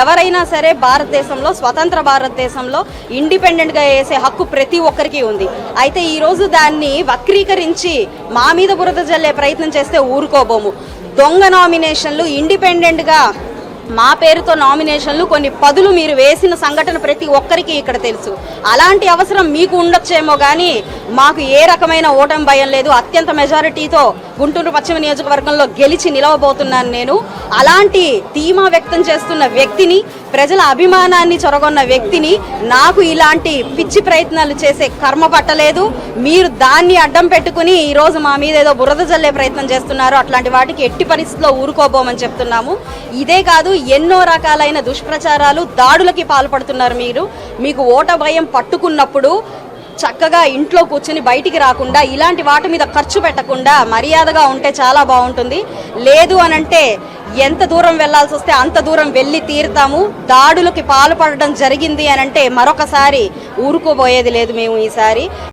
ఎవరైనా సరే భారతదేశంలో స్వతంత్ర భారతదేశంలో ఇండిపెండెంట్గా వేసే హక్కు ప్రతి ఒక్కరికి ఉంది. అయితే ఈరోజు దాన్ని వక్రీకరించి మా మీద బురద జల్లే ప్రయత్నం చేస్తే ఊరుకోబోము. దొంగ నామినేషన్లు ఇండిపెండెంట్గా మా పేరుతో నామినేషన్లు కొన్ని పదులు మీరు వేసిన సంఘటన ప్రతి ఒక్కరికి ఇక్కడ తెలుసు. అలాంటి అవసరం మీకు ఉండొచ్చేమో కానీ మాకు ఏ రకమైన ఓటమి భయం లేదు. అత్యంత మెజారిటీతో గుంటూరు పశ్చిమ నియోజకవర్గంలో గెలిచి నిలవబోతున్నాను నేను. అలాంటి ధీమా వ్యక్తం చేస్తున్న వ్యక్తిని ప్రజల అభిమానాన్ని చొరగొన్న వ్యక్తిని నాకు ఇలాంటి పిచ్చి ప్రయత్నాలు చేసే కర్మ పట్టలేదు. మీరు దాన్ని అడ్డం పెట్టుకుని ఈరోజు మా మీద ఏదో బురద జల్లే ప్రయత్నం చేస్తున్నారు. అట్లాంటి వాటికి ఎట్టి పరిస్థితుల్లో ఊరుకోబోమని చెప్తున్నాము. ఇదే కాదు ఎన్నో రకాలైన దుష్ప్రచారాలు దాడులకి పాల్పడుతున్నారు మీరు. మీకు ఓట భయం పట్టుకున్నప్పుడు చక్కగా ఇంట్లో కూర్చుని బయటికి రాకుండా ఇలాంటి వాటి మీద ఖర్చు పెట్టకుండా మర్యాదగా ఉంటే చాలా బాగుంటుంది. లేదు అనంటే ఎంత దూరం వెళ్ళాల్సి వస్తే అంత దూరం వెళ్ళి తీరుతాము. దాడులకి పాల్పడడం జరిగింది అనంటే మరొకసారి ఊరుకోబోయేది లేదు మేము ఈసారి.